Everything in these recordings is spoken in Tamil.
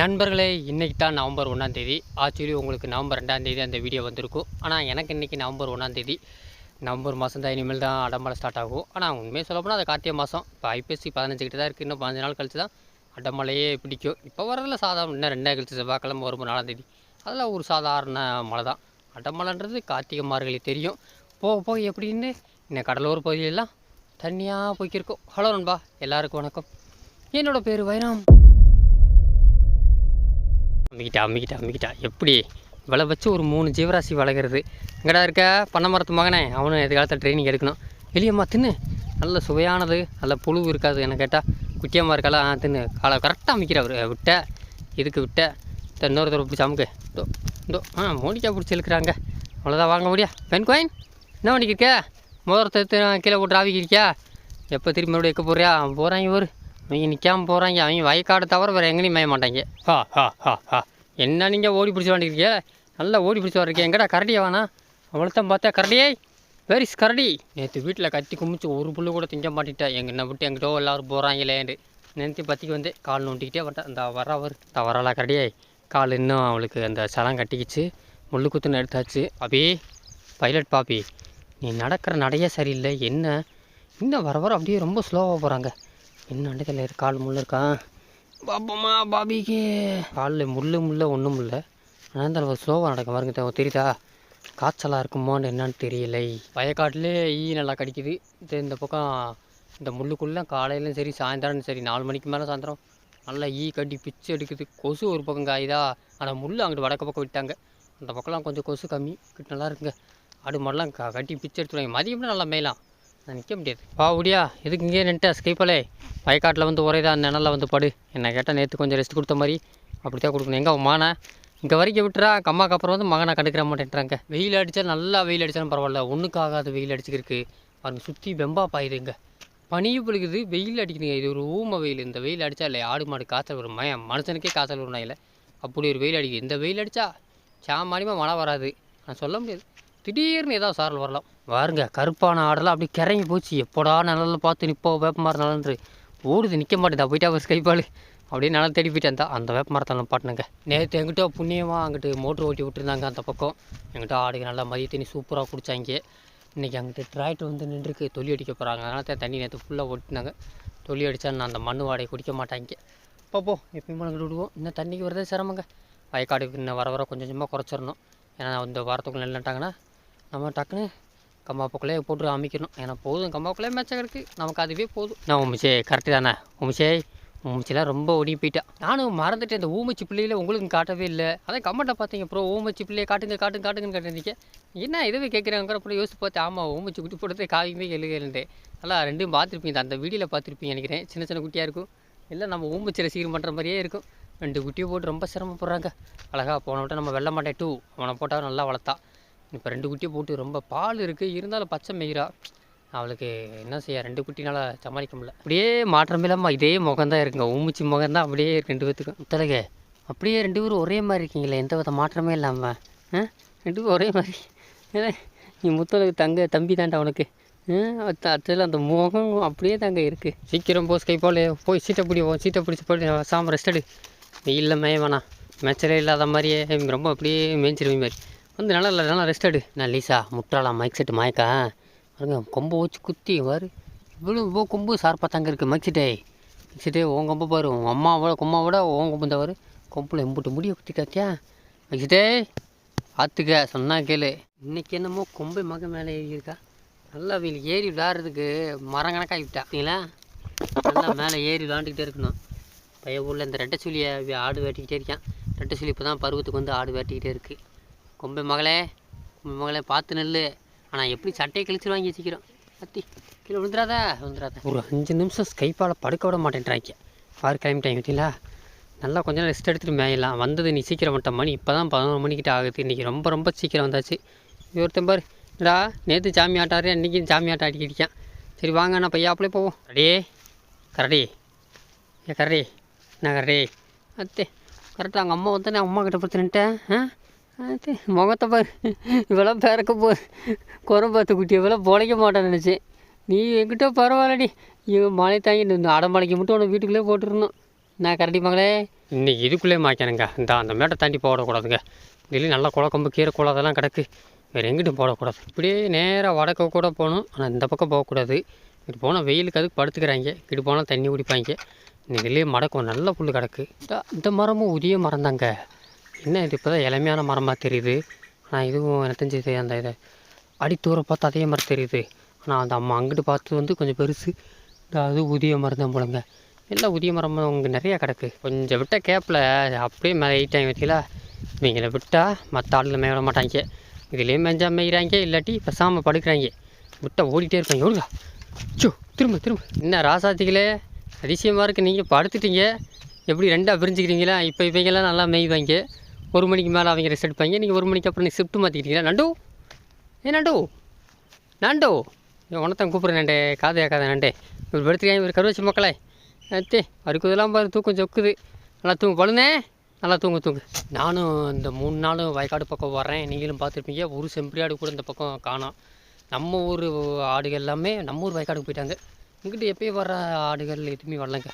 நண்பர்களே இன்றைக்கி தான் நவம்பர் ஒன்றாந்தேதி ஆக்சுவலி உங்களுக்கு நவம்பர் ரெண்டாந்தேதி அந்த வீடியோ வந்திருக்கும். ஆனால் எனக்கு இன்றைக்கி நவம்பர் ஒன்றாந்தேதி நவம்பர் மாதம் தான் இனிமேல் தான் அடமழை ஸ்டார்ட் ஆகும். ஆனால் உண்மையை சொல்ல போனால் அது கார்த்திகை மாதம் இப்போ ஐபிஎஸ்சி பதினஞ்சு கிட்ட தான் இருக்குது இன்னும் பதினஞ்சு நாள் கழிச்சு தான் அடமலையே பிடிக்கும். இப்போ வரதில் சாதாரண இன்னும் ரெண்டாவது கழிச்சு செவ்வாய்க்கிழமை வரும் நாலாந்தேதி அதெல்லாம் ஒரு சாதாரண மழை தான். அடமலைன்றது கார்த்திகை மார்கழி தெரியும். போக போக எப்படின்னு இன்னும் கடலூர் பகுதியெல்லாம் தண்ணியாக போய்க்கிருக்கோம். ஹலோ நண்பா எல்லாருக்கும் வணக்கம். என்னோட பேர் வைரம் அம்மிக்கிட்டா அம்மிக்கிட்டா அம்மிக்கிட்டா எப்படி? விளை வச்சு ஒரு மூணு ஜீவராசி வளர்கிறது. எங்கடா இருக்க? பண்ண மரத்து மகனே. அவனும் எதிர்காலத்தில் ட்ரைனிங் எடுக்கணும். வெளியம்மா தின்னு. நல்ல சுவையானது நல்ல புழு இருக்காது என்ன கேட்டால் குட்டியம்மா இருக்கலாம் ஆ தின்னு. காலை கரெக்டாக அமைக்கிறவர் விட்ட. இதுக்கு விட்ட. இன்னொரு தடவை பிடிச்ச அமுக்கு. இதோ இதோ. ஆ மோனிக்கா பிடிச்சி இழுக்கிறாங்க. அவ்வளோதான் வாங்க முடியா? பெண் கோயின் என்ன பண்ணிக்கிருக்க மோதிரத்தை கீழே போட்டு ஆவிக்கிறியா? எப்போ திரும்பி மறுபடியும் எக்க போறியா? போகிறாங்க ஒரு அவங்க நிற்காம போகிறாங்க அவங்க வயக்காடு தவிர வேறு எங்கேயும் மேய மாட்டாங்க. ஹா ஹா ஹா ஹா. என்ன நீங்கள் ஓடி பிடிச்சி வாண்டிருக்கீங்க நல்லா ஓடி பிடிச்சி வர்றீங்க எங்கடா கரடியா வேணா அவ்வளோத்தான் பார்த்தா கரடியே வெரிஸ் கரடி. நேற்று வீட்டில் கத்தி குமிச்சு ஒரு புல்லு கூட திங்க மாட்டிட்டேன். எங்க என்ன விட்டு எங்கிட்டோ எல்லாரும் போகிறாங்களேன்னு நினைத்து பற்றிக்கு வந்து கால் நோண்டிக்கிட்டே வட்டேன் இந்த வர. அவர் இந்த வரலா கரடியே? கால் இன்னும் அவளுக்கு அந்த சலம் கட்டிக்கிச்சு. முள்ளு குத்துன்னு எடுத்தாச்சு. அபி பைலட் பாப்பி நீ நடக்கிற நடையே சரியில்லை. என்ன? இன்னும் வர வர அப்படியே ரொம்ப ஸ்லோவாக போகிறாங்க என்ன அண்டத்தில் இருக்கு கால் முள்ள இருக்கான் பாப்பம்மா பாபிக்கு. காலில் முள்ளு முள்ள ஒன்றும் இல்லை ஆனால் இந்த ஸ்லோவாக நடக்க பாருங்க தெரியுதா? காய்ச்சலாக இருக்குமோன்னு என்னன்னு தெரியலை. வயக்காட்டிலே ஈ நல்லா கடிக்குது. இந்த பக்கம் இந்த முள்ளுக்குள்ளே காலையிலும் சரி சாயந்தரம் சரி நாலு மணிக்கு மேலே சாயந்தரம் நல்லா ஈ கட்டி பிச்சு எடுக்குது. கொசு ஒரு பக்கம் காயுதா? ஆனால் முள் அங்கிட்டு வடக்க பக்கம் விட்டாங்க. அந்த பக்கம்லாம் கொஞ்சம் கொசு கம்மி. கிட்ட நல்லா இருக்குங்க. ஆடு மாடெல்லாம் க கட்டி பிச்சு எடுத்துருவாங்க மதியம்னா நல்லா மேயலாம். நான் நிற்க முடியாது. வா உடியா எதுக்கு இங்கேயே நின்ட்டு ஸ்கைப்பலே வயக்காட்டில் வந்து ஒரே தான் நிழலில் வந்து படு. என்ன கேட்டால் நேற்று கொஞ்சம் ரெஸ்ட் கொடுத்த மாதிரி. அப்படி தான் கொடுக்கணும். எங்கே மானை இங்கே வரைக்கும் விட்டுறா. அம்மாக்கு அப்புறம் வந்து மகனை கண்டுக்கிற மாட்டேன்றாங்க. வெயில் அடித்தா நல்லா வெயில் அடித்தாலும் பரவாயில்ல. ஒன்றுக்கு ஆகாத வெயில் அடிச்சுக்கிருக்கு பாருங்க சுற்றி வெம்பா பாயுதுங்க. பனியும் பிடிக்குது வெயில் அடிக்குதுங்க. இது ஒரு ஊம வெயில். இந்த வெயில் அடித்தா இல்லை ஆடு மாடு காய்ச்சல் வரும். மயம் மனுஷனுக்கே காய்ச்சல் வரும் இல்லை அப்படி ஒரு வெயில் அடிக்குது. இந்த வெயில் அடித்தா சாமானியமாக மழை வராது. நான் சொல்ல முடியாது. திடீர்னு ஏதாவது சாரல் வரலாம். பாருங்க கருப்பான ஆடெல்லாம் அப்படியே கிறங்கி போச்சு. எப்போடா நிழலில் பார்த்து நிப்போ வேப்பமரம் நலன்று ஓடுது நிற்க மாட்டேதா போயிட்டா ஒரு ஸ்கைப்பால் அப்படியே நிலம் தேடி போயிட்டு அந்த வேப்ப மரத்தில் பாட்டுனுங்க. நேற்று எங்கிட்ட புண்ணியமாக அங்கிட்டு மோட்ரு ஓட்டி விட்டுருந்தாங்க அந்த பக்கம். எங்கிட்ட ஆடுக்கு நல்லா மதிய தண்ணி சூப்பராக குடித்தாங்க இன்றைக்கி அங்கிட்டு டிராக்டர் வந்து நின்றுருக்கு தொல்லி அடிக்க போகிறாங்க அதனால தான் தண்ணி நேற்று ஃபுல்லாக ஓட்டினாங்க. தொல்லி அடித்தா நான் அந்த மண் வாடகை குடிக்க மாட்டாங்க. பார்ப்போம் எப்பயும் அங்கிட்டு விடுவோம். இன்னும் தண்ணிக்கு வரதே சிரமங்க. வயக்காடுக்கு இன்னும் வர வர கொஞ்சம் கொஞ்சமாக குறைச்சிடணும். ஏன்னா இந்த வாரத்துக்குள்ள நின்றுட்டாங்கன்னா நம்ம டக்குன்னு கம்பாப்புக்குள்ளே போட்டு அமைக்கணும். ஏன்னா போதும் கம்பாப்புக்குள்ளே மேட்சாக இருக்குது நமக்கு அதுவே போதும். நான் உமிச்சே கரெக்டு தானே உமிச்சே ஊமச்சிலாம் ரொம்ப ஓடி போயிட்டேன் நானும் மறந்துட்டேன். இந்த ஊமச்சி பிள்ளையில உங்களுக்கு காட்டவே இல்லை. அதான் கமெண்ட்டை பார்த்தீங்க ப்ரோ ஊமச்சி பிள்ளையை காட்டுங்க காட்டுங்க காட்டுங்கன்னு கேட்டிருந்தீங்க. என்ன இதுவே கேட்குறாங்க? அப்புறம் யோசிச்சு பார்த்து ஆமாம் ஊமச்சி குட்டி போடுறதே காவியுமே எழுதுகிறேன்ட்டு நல்லா ரெண்டும் பார்த்துருப்பீங்க. அந்த வீடியோவில் பார்த்துருப்பீங்க நினைக்கிறேன். சின்ன சின்ன குட்டியாக இருக்கும். இல்லை நம்ம ஊமச்சி ரசிகர் பண்ணுற மாதிரியே இருக்கும். ரெண்டு குட்டியை போட்டு ரொம்ப சிரமப்படுறாங்க. அழகாக போன விட்டு நம்ம வெள்ள மாட்டேன் டூ அவனை போட்டால் நல்லா வளர்த்தா. இப்போ ரெண்டு குட்டியை போட்டு ரொம்ப பால் இருக்குது இருந்தாலும் பச்சை மெய்கிறா அவளுக்கு என்ன செய்ய ரெண்டு குட்டினால சமாளிக்க முடியல. அப்படியே மாற்றம் இல்லாமல் இதே முகம்தான் இருக்குங்க. ஊமிச்சி முகம் தான் அப்படியே இருக்கு ரெண்டு பேத்துக்கும். முத்தலக அப்படியே ரெண்டு பேரும் ஒரே மாதிரி இருக்கீங்களே எந்த வித மாற்றமே இல்லாமல் ஆ? ரெண்டு பேரும் ஒரே மாதிரி. ஏன்னா நீ முத்தலகு தங்க தம்பி தாண்டா உனக்கு. அடுத்தது அந்த முகம் அப்படியே தாங்க இருக்குது சீக்கிரம் போ ஸ்கை போல. போய் சீட்டை பிடிவோம் சீட்டை பிடிச்சி போய் சாம ரெஸ்ட் எடு வெயிலில் மேய வேணாம் மேய்ச்சலே இல்லாத மாதிரியே ரொம்ப அப்படியே மேய்ச்சிருவீங்க மாதிரி. வந்து நல்லா இல்லை நல்லா ரெஸ்ட் எடு. நான் லீசா? முற்றாலாம் மைக் செட்டு மாய்க்கா பாருங்க கொம்பை வச்சு குத்தி பாரு. இவ்வளோ இவ்வளோ கொம்பு சார்பாக தாங்க இருக்குது மைக்சிட்டே மைக்சிட்டே உன் கொம்பு பாரு. உன் அம்மாவோட கொம்மாவோட உன் கொம்பு தவறு கொம்பில் எம்பிட்டு முடிய குத்தி காத்தியா மைக்சிட்டே பார்த்துக்க சொன்னா கேளு. இன்னைக்கு என்னமோ கொம்பு மக மேலே ஏறி இருக்கா? நல்லா வீல் ஏறி விளாட்றதுக்கு மரம் கணக்காகி விட்டாங்களா நல்லா மேலே ஏறி விளாண்டுக்கிட்டே இருக்கணும். பைய ஊரில் இந்த ரெட்டை சுழியை ஆடு வேட்டிக்கிட்டே இருக்கான். ரெட்டை சுழி இப்போ தான் பருவத்துக்கு வந்து ஆடு வேட்டிக்கிட்டே இருக்குது கொம்பு மகளே கொம்பு மகளே பார்த்து நெல் ஆனால் எப்படி சட்டையை கிழிச்சு வாங்கி வச்சுக்கிறோம்? அத்தி கீழே விழுந்துடாதா விழுந்துடாதா ஒரு அஞ்சு நிமிஷம் ஸ்கைப்பால் படுக்க விட மாட்டேன்றாங்க பார் டைம் பார்த்தீங்களா நல்லா கொஞ்ச நேரம் ரெஸ்ட் எடுத்துகிட்டு மேயலாம். வந்தது நீ சீக்கிரம் மட்டும் மணி. இப்போ தான் பதினோரு மணிக்கிட்ட ஆகுது. இன்றைக்கி ரொம்ப ரொம்ப சீக்கிரம் வந்தாச்சு. ஒருத்தன் பாரு. டா நேற்று சாமி ஆட்டாரு இன்றைக்கி சாமி ஆட்டம் அடிக்கிட்டான் சரி வாங்க நான் பையா அப்படியே போவோம். ரெடியே கரடி. ஏ கரடி. நான் கரடி? அத்தே கரெக்டாக அங்கே அம்மா வந்து நான் அம்மா கிட்ட போய் நின்ட்டேன் ஆ? அது முகத்தை பாரு. இவெல்லாம் பிறக்க போ குறை பார்த்து குட்டி இவெல்லாம் பொழைக்க மாட்டேன்னு நினச்சேன். நீ என்கிட்ட பரவாயில்லடி. இவன் மழை தாங்கி இந்த அடமலைக்கு மட்டும் உன்னை வீட்டுக்குள்ளே போட்டுருணும் நான் கரடி மகளே? இன்னைக்கு இதுக்குள்ளே மாய்க்கணுங்க. இந்த அந்த மேட்டை தாண்டி போடக்கூடாதுங்க. இதுலேயும் நல்லா குளக்கம்பு கீரை குளம் அதெல்லாம் கிடக்கு. வேறு எங்கிட்டும் போடக்கூடாது. இப்படியே நேராக வடக்க கூட போகணும். ஆனால் இந்த பக்கம் போகக்கூடாது. இப்படி போனால் வெயிலுக்கு அதுக்கு படுத்துக்கிறாங்க. இப்படி போனால் தண்ணி குடிப்பாங்க. இதுலேயே மடக்கும் நல்ல புல் கிடக்கு. இந்த- இந்த மரமும் உரிய மரம் தாங்க என்ன இது? இப்போ தான் இளமையான மரமாக தெரியுது. ஆனால் இதுவும் எனக்கு தெரிஞ்சது அந்த இதை அடித்தூர பார்த்து அதே மரம் தெரியுது. ஆனால் அந்த அம்மா அங்கிட்டு பார்த்து வந்து கொஞ்சம் பெருசு. இந்த அது உதிய மரம் தான் போலங்க. எல்லாம் உதிய மரம் அங்கே நிறையா கிடக்கு. கொஞ்சம் விட்டால் கேப்பில். அப்படியே மேலே எயிட்டாங்க வச்சுங்களா இவங்களை விட்டால் மற்ற ஆளுங்க மேய விட மாட்டாங்க. இதுலேயே மெஞ்சா மேய்கிறாங்க இல்லாட்டி பெசாமல் படுக்கிறாங்க. விட்டால் ஓடிட்டே இருப்பாங்க. எவ்வளோ சோ திரும்ப திரும்ப. என்ன ராசாத்திகளே? அதிசயமாக இருக்குது நீங்கள் படுத்துட்டீங்க. எப்படி ரெண்டாக பிரிஞ்சுக்கிறீங்களா? இப்போ இவங்கெல்லாம் நல்லா மேய்வாங்க. ஒரு மணிக்கு மேலே அவங்க ரெஸ்ட் எடுப்பாங்க நீங்கள் ஒரு மணிக்கு அப்புறம் ஷிஃப்ட் மாற்றிக்கிட்டீங்களா நண்டு. ஏ நண்டு. நண்டு. உனத்தான் கூப்பிட்றேன் நண்டே. காது கேட்காத நண்டே. இவர் படுத்துக்காங்க இவர் கருவச்சி மக்களே. அத்தே அவருக்கு இதெல்லாம் பாரு தூக்கம் சொக்குது. நல்லா தூங்கு பழுனே நல்லா தூங்கு தூங்கு. நானும் இந்த மூணு நாளும் வயக்காடு பக்கம் வரேன் நீங்களும் பார்த்துருப்பீங்க. ஒரு செம்பரியாடு கூட இந்த பக்கம் காணோம். நம்ம ஊர் ஆடுகள் எல்லாமே நம்ம ஊர் வயக்காடுக்கு போயிட்டாங்க. இங்கிட்டு எப்பயும் வர்ற ஆடுகள் எதுவுமே வரலங்க.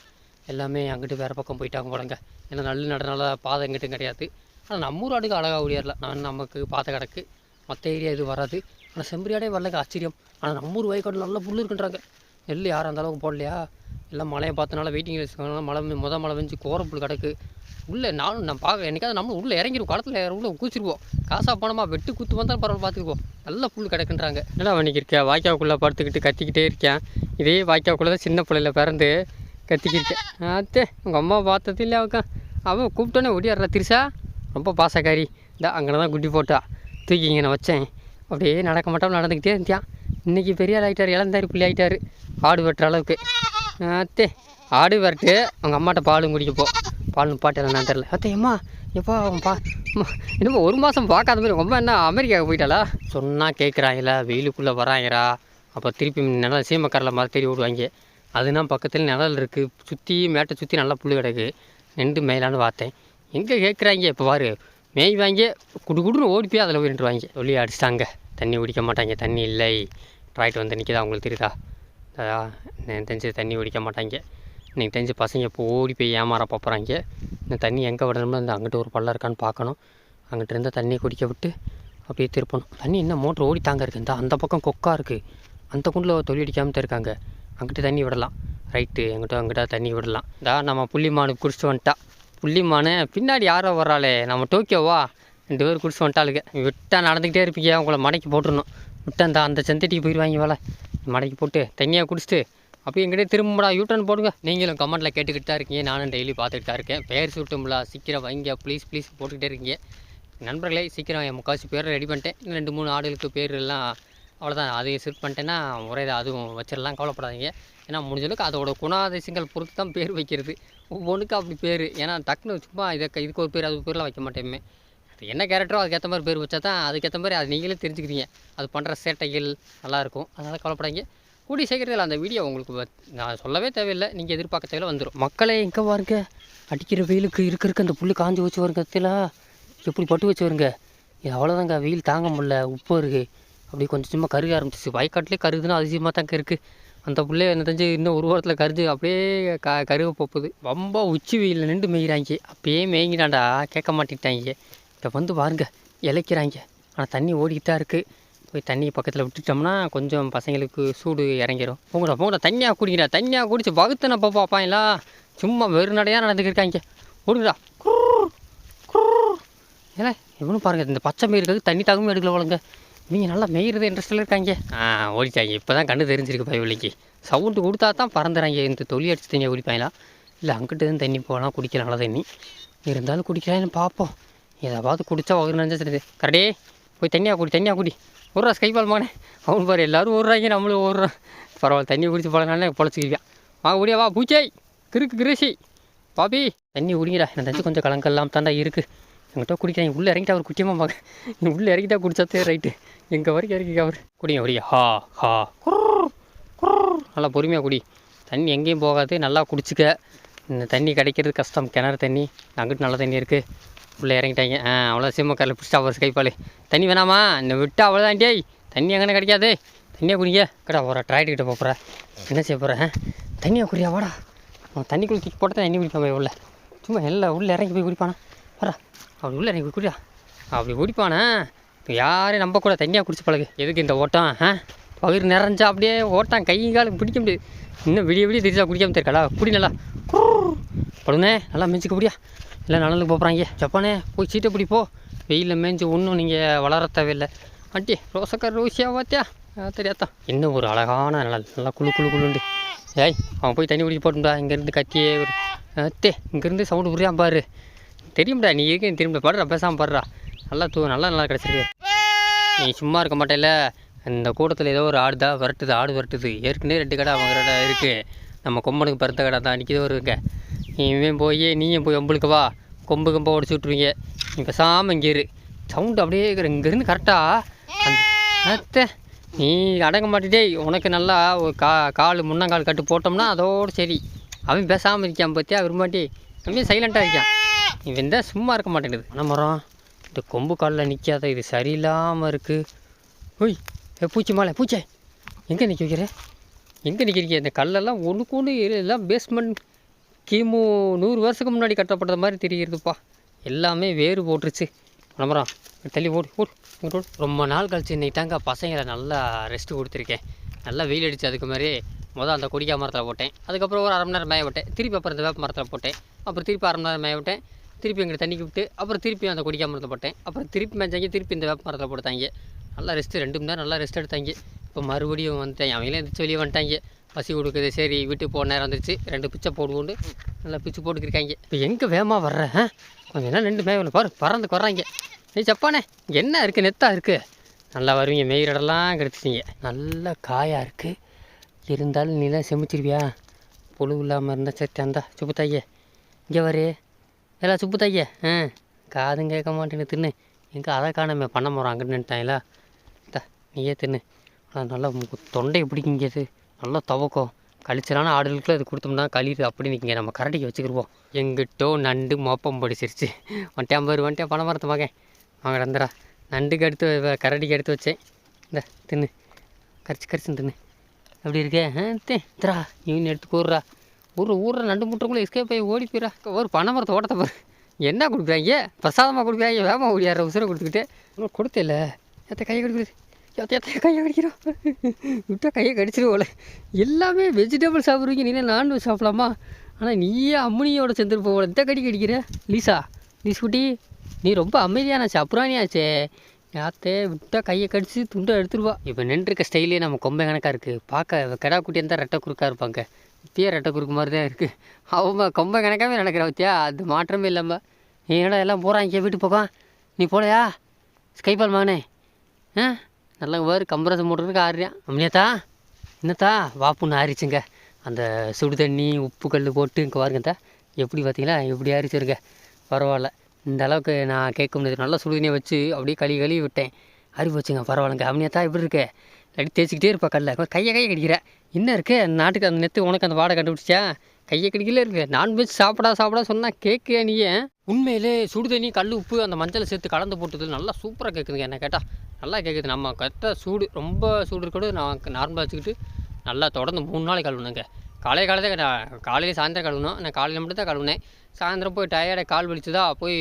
எல்லாமே அங்கிட்டு வேறு பக்கம் போயிட்டாங்க போலங்க. ஏன்னா நல்ல நடனால பாதை எங்கிட்டும் கிடையாது. ஆனால் நம்ம ஊர் ஆடுக்கு அழகாக ஓடியாரில் நான் நமக்கு பார்த்த கிடக்கு மற்ற ஏரியா இது வராது. ஆனால் செம்பரியாடே வரலக்கு ஆச்சரியம். ஆனால் நம்ம ஊர் வயக்காட்டில் நல்ல புல் இருக்குன்றாங்க. நெல் யாரும் அந்த அளவுக்கு போடலையா? எல்லாம் மழையை பார்த்தனால வெயிட்டிங் வச்சுக்கோங்க மழை மொதல் மழை வெஞ்சு கோரப்புல் கிடக்கு. உள்ளே நானும் நான் பார்க்க என்னைக்காவது நம்ம உள்ளே இறங்கிடும் குளத்துல உள்ளே குதிச்சிருவோம். காசாக போனோமா வெட்டு குத்து வந்தாலும் பரவாயில்ல பார்த்துக்குவோம் நல்ல புல் கிடக்குன்றாங்க. என்னடா பண்ணிக்கிருக்கேன் வாய்க்காவுக்குள்ளே படுத்துக்கிட்டு கத்திக்கிட்டே இருக்கேன். இதே வாய்க்காவுக்குள்ளே தான் சின்ன பிள்ளையில் பிறந்து கத்திக்கிருக்கேன் அத்தே உங்கள் அம்மா பார்த்தது இல்லை அவன் கூப்பிட்டோன்னே ஒடியாடுறா திருசா ரொம்ப பாசக்காரி. இந்த அங்கே தான் குட்டி போட்டா. தூக்கி இங்கே நான் வச்சேன். அப்படியே நடக்க மாட்டோம் நடந்துக்கிட்டே இருந்தியான் இன்றைக்கி பெரிய ஆள் ஆகிட்டார் இளந்தாரி புள்ளி ஆகிட்டாரு ஆடு வெட்டுற அளவுக்கு. அத்தே ஆடு வரட்டு அவங்க அம்மாட்ட பாலும் குடிக்க போ. பால் பாட்டு நான் தெரில அத்தே அம்மா எப்பா அவன் பா என்னமோ ஒரு மாதம் பார்க்காத மாதிரி ரொம்ப என்ன அமெரிக்காவுக்கு போயிட்டாளா? சொன்னால் கேட்குறாங்களா வெயிலுக்குள்ளே வராங்கடா அப்போ திருப்பி நல்லா சீமக்காரில் மாதிரி தேடி விடுவாங்க அதுனா பக்கத்தில் நிழல் இருக்குது சுற்றி மேட்டை சுற்றி நல்லா புல் கிடக்கு. ரெண்டு மேலான்னு பார்த்தேன். எங்கே கேட்குறாங்க இப்போ பாரு மேய்வாங்க குடு குடுன்னு ஓடி போய் அதில் போயிட்டுருவாங்க சொல்லி அடிச்சிட்டாங்க. தண்ணி குடிக்க மாட்டாங்க. தண்ணி இல்லை. ட்ராய்ட்டு வந்து நிற்கிதா அவங்களுக்கு தெரியுதா? அதா எனக்கு தெரிஞ்சு தண்ணி குடிக்க மாட்டாங்க. எனக்கு தெரிஞ்சு பசங்க இப்போ ஓடி போய் ஏமாற பார்ப்புறாங்க இந்த தண்ணி எங்கே விடணும்னா இந்த அங்கிட்டு ஒரு பள்ளம் இருக்கான்னு பார்க்கணும். அங்கிட்ட இருந்தால் தண்ணி குடிக்க விட்டு அப்படியே திருப்பணும். தண்ணி என்ன மோட்ரு ஓடி தாங்க இருக்குது இந்த அந்த பக்கம் கொக்கா இருக்குது அந்த குண்டில் தொழில் அடிக்காமல் தான் இருக்காங்க. அங்கிட்ட தண்ணி விடலாம். ரைட்டு எங்கிட்ட அங்கிட்ட தண்ணி விடலாம். இதா நம்ம புள்ளி மாடு குடிச்சிட்டு வந்துட்டா. புள்ளிமானு பின்னாடி யாரோ வர்றாளே. நம்ம டோக்கியோவா? ரெண்டு பேர் குடிச்சு வந்துட்டாளுங்க விட்டா நடந்துக்கிட்டே இருப்பீங்க உங்களை மடக்கி போட்டுருணும் விட்டா அந்த அந்த செந்தட்டிக்கு போயிடுவாங்க வேலை மடக்கி போட்டு தனியாக குடிச்சிட்டு அப்படி எங்கிட்டே திரும்படா யூட்டர்ன் போடுங்க. நீங்களும் கமெண்ட்டில் கேட்டுக்கிட்டு தான் இருக்கீங்க. நானும் டெய்லி பார்த்துக்கிட்டு தான் இருக்கேன். பேர் சுட்டும்ல சீக்கிரம் வைங்க ப்ளீஸ் ப்ளீஸ் போட்டுக்கிட்டே இருக்கீங்க. நண்பர்களே சீக்கிரம் என் முக்கால்வாசி பேர் ரெடி பண்ணிட்டேன். ரெண்டு மூணு ஆடுகளுக்கு பேர் எல்லாம் அவ்வளோதான் அதை செட் பண்ணிட்டேன்னா ஒரே தான் அதுவும் வச்சிடலாம் கவலைப்படாதீங்க. ஏன்னா முடிஞ்சளவுக்கு அதோட குணாதிசயங்கள் பொறுத்து தான் பேர் வைக்கிறது. ஒவ்வொன்றுக்கும் அப்படி பேர். ஏன்னா டக்குன்னு சும்மா இதுக்கு இதுக்கு ஒரு பேர் அதுக்கு பேர்லாம் வைக்க மாட்டேமே அது என்ன கேரக்டரோ அதுக்கேற்ற மாதிரி பேர் வச்சா தான் அதுக்கேற்ற மாதிரி அது நீங்களே தெரிஞ்சுக்கிறீங்க. அது பண்ணுற சேட்டைகள் நல்லாயிருக்கும் அதனால் கவலைப்படாதீங்க. கூடி சீக்கிரத்தில் அந்த வீடியோ உங்களுக்கு நான் சொல்லவே தேவையில்லை. நீங்கள் எதிர்பார்க்க தேவையில்ல வந்துடும் மக்களே எங்கே பாருங்க அடிக்கிற வெயிலுக்கு இருக்க இருக்க அந்த புல் காஞ்சி வச்சு வருங்க கத்திலா எப்படி பட்டு வச்சு வருங்க இது அவ்வளோதாங்க வெயில் தாங்க முடில உப்பு இருக்குது அப்படியே கொஞ்சம் சும்மா கருக ஆரம்பிச்சிச்சு வயக்காட்டிலே கருதுன்னா அதிசயமாக தாங்க இருக்குது அந்த பிள்ளைய என்ன தெரிஞ்சு இன்னும் ஒரு வாரத்தில் கருது அப்படியே க கருக போகுது ரொம்ப உச்சி வெயிலில் நின்று மேய்கிறாங்க அப்பயே மேய்கிறான்டா. கேட்க மாட்டேங்கிட்டாங்க இப்போ வந்து பாருங்க. இலைக்கிறாங்க ஆனால் தண்ணி ஓடிக்கிட்டு தான் இருக்குது போய் தண்ணி பக்கத்தில் விட்டுட்டோம்னா கொஞ்சம் பசங்களுக்கு சூடு இறங்கிடும் போங்கடா போங்கடா. தண்ணியாக குடிங்கடா தண்ணியாக குடிச்சு வகுத்துன இப்போ பார்ப்பாங்களா சும்மா வெறுநடையாக நடந்துக்கிருக்காங்க ஓடுங்கடா. ஏல இவனும் பாருங்கள் இந்த பச்சை மேய்க்கிறதுக்கு தண்ணி தாகவும் எடுக்கல போலங்க. நீங்கள் நல்லா மேய்கிறது இன்ட்ரெஸ்டில் இருக்காங்க ஆ ஓடிச்சாங்க இப்போ தான் கண்ணு தெரிஞ்சிருக்கு பயவலிக்கு சவுண்டு கொடுத்தா தான் பறந்துறாங்க. இந்த தொழில் அடிச்சு தண்ணியை குடிப்பாங்களா? இல்லை அங்கிட்டு தான் தண்ணி போகலாம் குடிக்கலாம் நல்ல தண்ணி. இருந்தாலும் குடிக்கலான்னு பார்ப்போம் எதாவது குடித்தா வகுறு நினச்சா தெரியுது கரடே போய் தண்ணியாக குடி தண்ணியாக குடி. ஓடுறா ஸ்கைபால் மானே. அவன் பாரு எல்லாரும் ஓடுறாங்க நம்மளும் ஓடுறோம். பரவாயில்ல தண்ணி குடிச்சு பழனாலே பொழைச்சிக்கிறியா வாங்க முடியா வா பூச்சை. கிறுக்கு கிரேசி பாபி தண்ணி குடிங்கடா. எனக்கு தெரிஞ்சு கொஞ்சம் கலங்கெல்லாம் தாண்டா இருக்குது எங்கிட்ட குடிக்கிறேன். உள்ளே இறங்கிட்டா அவர் குட்டியமாக பார்க்க நீ உள்ளே இறங்கிட்டா குடிச்சாத்தே ரைட்டு எங்கள் வரைக்கும் இறங்கிக்க அவர்? குடிங்க குடிங்க. ஹா ஹா. குர் நல்லா பொறுமையாக குடி. தண்ணி எங்கேயும் போகாது. நல்லா குடிச்சிக்க. இந்த தண்ணி கிடைக்கிறது கஷ்டம். கிணறு தண்ணி. அங்கிட்டு நல்ல தண்ணி இருக்குது உள்ளே இறங்கிட்டாங்க. ஆ அவ்வளோ சிம்மக்காரில் பிடிச்சா அவர் கைப்பால் தண்ணி வேணாமா? இந்த விட்டு அவ்வளோதான் டேய் தண்ணி எங்கே கிடைக்காது. தண்ணியாக குடிங்க. கடா போகிற ட்ராய்ட்டுக்கிட்ட போகிற என்ன செய்ய போகிறேன் தண்ணியாக குடியா? வாடா. அவன் தண்ணிக்குள்ளே தூக்கி போட்டு தண்ணி குடிப்பாங்க உள்ள. சும்மா எல்லாம் உள்ளே இறங்கி போய் குடிப்பானா? வரா அப்படி உள்ளே நீ போய் குடியா அப்படி குடிப்பானே? யாரையும் நம்ப கூட தனியாக குடிச்சு பழகு. எதுக்கு இந்த ஓட்டம் ஆ? பகிர் நிறைஞ்சா அப்படியே ஓட்டம் கை காலுக்கு பிடிக்க முடியாது. இன்னும் விடிய விடிய தெரிஞ்சா குடிக்காம தெரிக்கலா குடி நல்லா. படுனே நல்லா மேய்ச்சிக்க முடியா இல்லை நலனுக்கு போகிறாங்க ஜப்பானே போய் சீட்டை பிடிப்போ வெயிலில் மேய்ஞ்சி ஒன்றும் நீங்கள் வளர தேவையில்லை. ஆண்டி ரோசக்கார் ரோசியா பார்த்தியா தெரியாதான் இன்னும் ஒரு அழகான நிழல் நல்லா குளு குளு குழுண்டு ஏய் அவன் போய் தண்ணி குடிக்க போட்டுடா இங்கேருந்து கத்தியே ஒரு அத்தே இங்கேருந்து சவுண்டு புரியாம பாரு. தெரியும்டா நீ இருக்கேன் திரும்ப படுறா பேசாமல் பாடுறா. நல்லா தூ நல்லா நல்லா கிடச்சிருக்கு. நீ சும்மா இருக்க மாட்டேல இந்த கூட்டத்தில் ஏதோ ஒரு ஆடு தான் விரட்டுது ஆடு விரட்டுது. ஏற்கனவே ரெண்டு கடை அவங்க கடை இருக்குது நம்ம கொம்பனுக்கு பருத்த கடை தான் நிற்கிது ஒரு இருக்க இவன் போய் நீயும் போய் ஒம்பளுக்கு வா. கொம்பு கொம்பை உடச்சி விட்ருவீங்க நீ பேசாமல் இங்கே இரு. சவுண்டு அப்படியே இருக்கிற இங்கேருந்து கரெக்டாக அத்தை நீ அடங்க மாட்டேடே உனக்கு நல்லா ஒரு கா கால் முன்னங்கால் கட்டு போட்டோம்னா அதோடு சரி. அவன் பேசாமல் இருக்கான் பார்த்தியா விரும்பாட்டி. அப்படியே சைலண்ட்டாக இருக்கான். இவன் தான் சும்மா இருக்க மாட்டேங்குது? என்ன மரம்? இந்த கொம்பு காலில் நிற்காத இது சரியில்லாமல் இருக்குது ஓய் ஏ பூச்சி மாலை பூச்சே. எங்கே நிற்க வைக்கிற? எங்கே நிற்கிறீங்க இந்த கல்லெல்லாம் ஒன்றுக்கு ஒன்று எல்லாம் பேஸ்மெண்ட் கிமு நூறு வருஷத்துக்கு முன்னாடி கட்டப்பட்டது மாதிரி தெரிகிறதுப்பா. எல்லாமே வேறு போட்டுருச்சு. நம்புறான் தள்ளி ஓடு ஓடு ஓடு. ரொம்ப நாள் கழிச்சு இன்னைக்கு தாங்க பசங்களை நல்லா ரெஸ்ட்டு கொடுத்துருக்கேன். நல்லா வெயில் அடிச்சு அதுக்கு மாதிரி மொதல் அந்த கொடிக்கா மரத்தில் போட்டேன். அதுக்கப்புறம் ஒரு அரை மணி நேரம் மேய விட்டேன். திருப்பி அப்புறம் இந்த வேப்ப மரத்தில் போட்டேன். அப்புறம் திருப்பி அரை மணி நேரம் மேய விட்டேன். திருப்பி எங்களை தண்ணிக்கு விட்டு அப்புறம் திருப்பி அந்த குடிக்காம மரத்தில் போட்டேன். அப்புறம் திருப்பி மேய்ச்சாங்க திருப்பி இந்த வேப்ப மரத்தில் போட்டாங்க. நல்லா ரெஸ்ட்டு ரெண்டு மணி நேரம் நல்லா ரெஸ்ட் எடுத்தாங்க. இப்போ மறுபடியும் வந்துட்டாங்க அவங்களே எந்திரிச்சு வெளியே வந்துட்டாங்க. பசி கொடுக்குது. சரி வீட்டுக்கு போன நேரம் வந்துருச்சு. ரெண்டு பிச்சை போடுவோண்டு. நல்லா பிச்சு போட்டுக்கிருக்காங்க இப்போ எங்கே வேகமாக வர்றேன் கொஞ்சம் நேரம் ரெண்டு மேய்வன பாரு பறந்து குறாங்க நீ சப்பானே என்ன இருக்குது நெத்தாக இருக்குது நல்லா வருவீங்க. மெயிரடெல்லாம் கிடச்சிட்டீங்க நல்லா காயாக இருக்குது இருந்தாலும் நீலாம் செமிச்சிருவியா? புழு இல்லாமல் இருந்தால் சரி தந்தா சுப்பு தைய. இங்கே வரு. எல்லாம் சுப்பு தைய ஆ காதும் கேட்க மாட்டேன்னு தின்னு. எங்கே அதை காணமே பண்ண போகிறோம் அங்கிட்டு நின்ட்டாங்களா தா நீயே தின்னு. ஆனால் நல்லா தொண்டை தொண்டையை பிடிக்குங்க நல்லா துவக்கும். கழிச்சலான ஆடுகளுக்கு அது கொடுத்தோம்னா கழிது அப்படி நிற்கிங்க நம்ம கரடிக்கு வச்சுக்கிருவோம். எங்கிட்டோ நண்டு மோப்பம் படிச்சிருச்சு. வந்துட்டேன் பாரு வந்துட்டேன் பணம் மரத்து மகன். வாங்க வந்துடா நண்டுக்கு எடுத்து கரடிக்கு எடுத்து வச்சேன். இந்த தின்னு. கரிச்சு கரிச்சுன்னு தின்னு. அப்படி இருக்கே? ஆ தே திரா. இவன் எடுத்து கூடுறா ஊர் ஊரில் நண்டு முட்டுறக்குள்ளே எஸ்கேப் ஆகி ஓடி போயிடா. ஒரு பனை தோட்டத்தை பாரு என்ன கொடுக்குறாங்க? பிரசாதமாக கொடுக்குறாங்க. வேகமாக ஓடியார உசுரை கொடுத்துக்கிட்டு. இன்னும் கொடுத்தில்ல? எத்த கையை கடிக்கிறது எத்த எத்த கையை கடிக்கிறோம்? விட்டா கையை கடிச்சிருவோல எல்லாமே வெஜிடபிள் சாப்பிட்றீங்க. நீ நான்வெஜ் சாப்பிடலாமா? ஆனால் நீயே அம்முனியோட சேர்ந்துட்டு போகல. எந்த கடி கடிக்கிற? லீசா லீஸ் குட்டி நீ ரொம்ப அமைதியானாச்சு அப்புறானியாச்சே யாத்தே விட்டால் கையை கடிச்சு துண்டை எடுத்துருவா இப்போ நின்றுருக்க ஸ்டைலே நம்ம கொம்பை கணக்காக இருக்குது பார்க்க கிடா குட்டி இருந்தால் ரெட்டை குறுக்காக இருப்பாங்க. இப்பயே ரெட்டை குறுக்கு மாதிரி தான் இருக்குது அவங்க கொம்ப கணக்காகவே நடக்கிற பத்தியா? அது மாற்றமே இல்லாமல் நீ என்னடா எல்லாம் போகிறாங்க வீட்டு பக்கம்? நீ போலையா? ஸ்கைபால் மகனே ஆ? நல்லா வேறு கம்பரசம் போடுறதுக்கு ஆறுறியான் அம்னியாத்தா என்னத்தா? வாப்புன்னு ஆறிச்சுங்க அந்த சுடு தண்ணி உப்பு கல் போட்டு இங்கே பாருங்கத்தா எப்படி பார்த்தீங்களா எப்படி ஆறிச்சிருங்க பரவாயில்ல. இந்த அளவுக்கு நான் கேட்க முடியாது. நல்லா சுடு தண்ணியை வச்சு அப்படியே கழுவி கழுவி விட்டேன். அறிவு வச்சுங்க பரவாயில்லங்க. அம்னியாத்தா எப்படி இருக்கு? அப்படி தேய்ச்சிக்கிட்டே இருப்பா கல்ல கையை கையை கடிக்கிற. என்ன இருக்கு? அந்த நாட்டுக்கு அந்த நெத்து உனக்கு அந்த வாடை கண்டுபிடிச்சா? கையை கடிக்கல இருக்கு. நான்வெஜ் சாப்பிடா சாப்பிடா சொன்னால் கேட்க நீயே உண்மையிலே சுடுதண்ணி கல் உப்பு அந்த மஞ்சளை சேர்த்து கலந்து போட்டது நல்லா சூப்பராக கேட்குதுங்க என்ன கேட்டால் நல்லா கேட்குது. நம்ம கரெக்டாக சூடு ரொம்ப சூடு இருக்கக்கூட நான் நார்மலாக வச்சுக்கிட்டு நல்லா தொடர்ந்து மூணு நாளைக்கு கழுவுனுங்க காலையில் காலையில் நான் காலையில் சாயந்தரம் கழுவுனோம் நான் காலையில் மட்டும் தான் கழுவுனேன். சாயந்தரம் போய் டயர்டாக கால் வலிச்சுதா போய்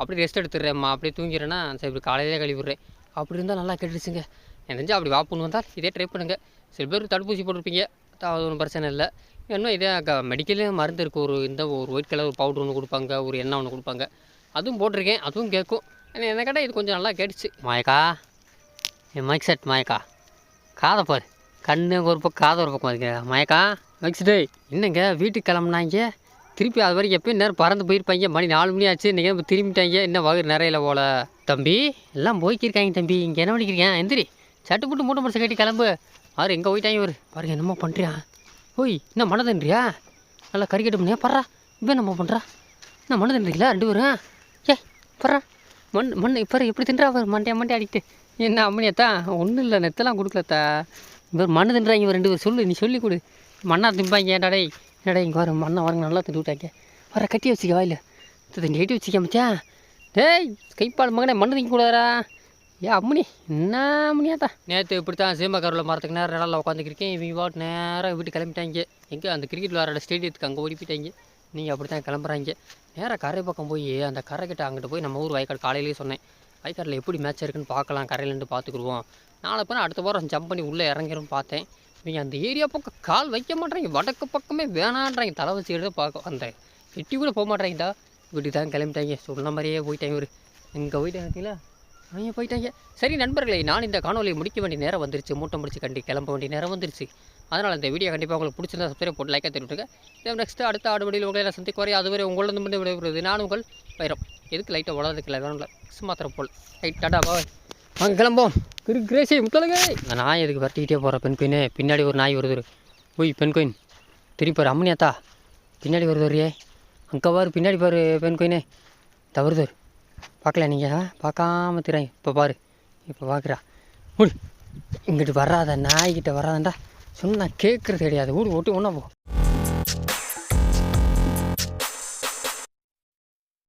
அப்படியே ரெஸ்ட் எடுத்துடுறேம்மா. அப்படியே தூங்கிடுறேன்னா சரி இப்படி காலையிலே கழுவிடுறேன். அப்படி இருந்தால் நல்லா கெட்டுடுச்சுங்க. தெரிஞ்சு அப்படி வாப்புன்னு வந்தால் இதே ட்ரை பண்ணுங்க. சில பேர் தடுப்பூசி போட்டிருப்பீங்க. அது ஒன்றும் பிரச்சனை இல்லை. இன்னும் இதே மெடிக்கலே மருந்து இருக்குது ஒரு இந்த ஒரு ஒயிட் கலர் ஒரு பவுட்ரு ஒன்று கொடுப்பாங்க. ஒரு எண்ணெய் ஒன்று கொடுப்பாங்க. அதுவும் போட்டிருக்கேன். அதுவும் கேட்கும். ஏன்னா என்ன கேட்டால் இது கொஞ்சம் நல்லா கேட்டுச்சு. மாயக்கா என் மைக் செட் மாயக்கா. காதை பாரு. கண்ணு ஒரு பக்கம் காதை ஒரு பக்கம் இருக்கு. மயக்கா மைக் செட்டு என்னங்க? வீட்டுக்கு கிளம்புனாங்க. திருப்பி அது வரைக்கும் எப்பயும் நேரம் பறந்து போயிருப்பாங்க. மணி நாலு மணி ஆச்சு. இன்றைக்கி திரும்பிட்டாங்க. இன்னும் வகுறு நிறையில போல. தம்பி எல்லாம் போய்க்கிருக்காங்க தம்பி. இங்கே என்ன பண்ணிக்கிறீங்க எந்திரி. சட்டு புட்டு மூட்டை முடிச்சு கட்டி கிளம்பு. ஆறு எங்கே போயிட்டாங்க இவர். பாருங்க என்னமோ பண்ணுறியா ஓய் என்ன மன தண்டுறியா நல்லா கட்டு பண்ணியா? பர்றா. இப்போ என்னம்மா பண்ணுறா என்ன மண்ணு ரெண்டு பேரும். ஏ பர்றா. மண் மண் இப்போ எப்படி தின்றா அவர் மண்டையா மண்டையா அடிக்கிட்டு. என்ன அம்மனியாத்தா? ஒன்றும் இல்லை நெத்தெல்லாம் கொடுக்கலத்தா. இவர் மண்ணு தின்றாங்க இவர் ரெண்டு பேர் சொல்லு நீ சொல்லி கொடு. மண்ணா திம்பாங்க ஏன்டா டேய்? என்னடா இங்கே வர மண்ணை வரங்க நல்லா திட்டு விட்டாங்க. வர கட்டி வச்சுக்க வாயில். தண்ணி கட்டி வச்சுக்க டேய் கைப்பால் மகனே மண்ணு திங்க கூடாதா ஏ அம்மனி என்ன அம்மனியாத்தா நேற்று இப்படி தான் சீமக்கரில் மரத்துக்கு நேரம் நல்லா உட்காந்துக்கிருக்கேன் இவங்க பாட்டு நேராக வீட்டு கிளம்பிட்டாங்க. எங்கே அந்த கிரிக்கெட் விளையாட ஸ்டேடியத்துக்கு அங்கே ஓடி போயிட்டாங்க நீங்கள் அப்படி தான் கிளம்புறாங்க. நேராக கரை பக்கம் போய் அந்த கரைக்கிட்ட அங்கிட்டு போய் நம்ம ஊர் வயக்காடு காலையிலேயே சொன்னேன். வயக்காட்டில் எப்படி மேட்ச் இருக்குன்னு பார்க்கலாம். கரையிலேருந்து பார்த்துக்குருவோம் நாளை போனால் அடுத்த வாரம் ஜம்ப் பண்ணி உள்ளே இறங்கிரும் பார்த்தேன். நீங்கள் அந்த ஏரியா பக்கம் கால் வைக்க மாட்டேறாங்க. வடக்கு பக்கமே வேணான்றாங்க. தலை வச்சு எடுத்து பார்க்க அந்த எட்டி கூட போக மாட்டேறாங்கடா. இப்படி தான் கிளம்பிட்டாங்க. சொன்ன மாதிரியே போயிட்டாங்க இவர். இங்கே போயிட்டாங்க பார்த்தீங்களா அவங்க போயிட்டாங்க. சரி நண்பர்களே நான் இந்த காணொலியை முடிக்க வேண்டிய நேரம் வந்துருச்சு. மூட்டை முடிச்சு கண்டி கிளம்ப வேண்டிய நேரம் வந்துருச்சு. அதனால் இந்த வீடியோ கண்டிப்பாக உங்களுக்கு பிடிச்சிருந்தா சப்ஸ்கிரைப் போட்டு லைக்காக தெரிவிட்டுருங்க நெக்ஸ்ட் நெக்ஸ்ட்டு அடுத்த ஆடுபடியில் உங்களை எல்லாம் சந்திக்க வரையும் அதுவரை உங்களது முன்னே விடைபெறுவது நான் உங்கள் வைரம் எதுக்கு லைட்டாக வளர்றதுக்கு இல்லை வேணும்ல? மாத்திரம் போல். லைட் டாடா பாய் வாங்க கிளம்போம் கிரு கிரேசி முத்தலங்க இந்த நாய் எதுக்கு வரட்டிக்கிட்டே போகிற பெண் கோயினே பின்னாடி ஒரு நாய் வருது. ஓய் பெண் கோயின் திருப்பி பாரு அம்மனியாத்தா பின்னாடி வருது வரையே அங்கே பாரு பின்னாடி பாரு பெண் கோயினே தவறுதர் பார்க்கல நீங்கள் பார்க்காம திறன் இப்போ பாரு. இப்போ பார்க்குறா முடி இங்கிட்டு வராத நாய்கிட்ட வராதண்டா சொன்னால் கேட்குறது கிடையாது ஊடு ஓட்டு ஒன்றா போ.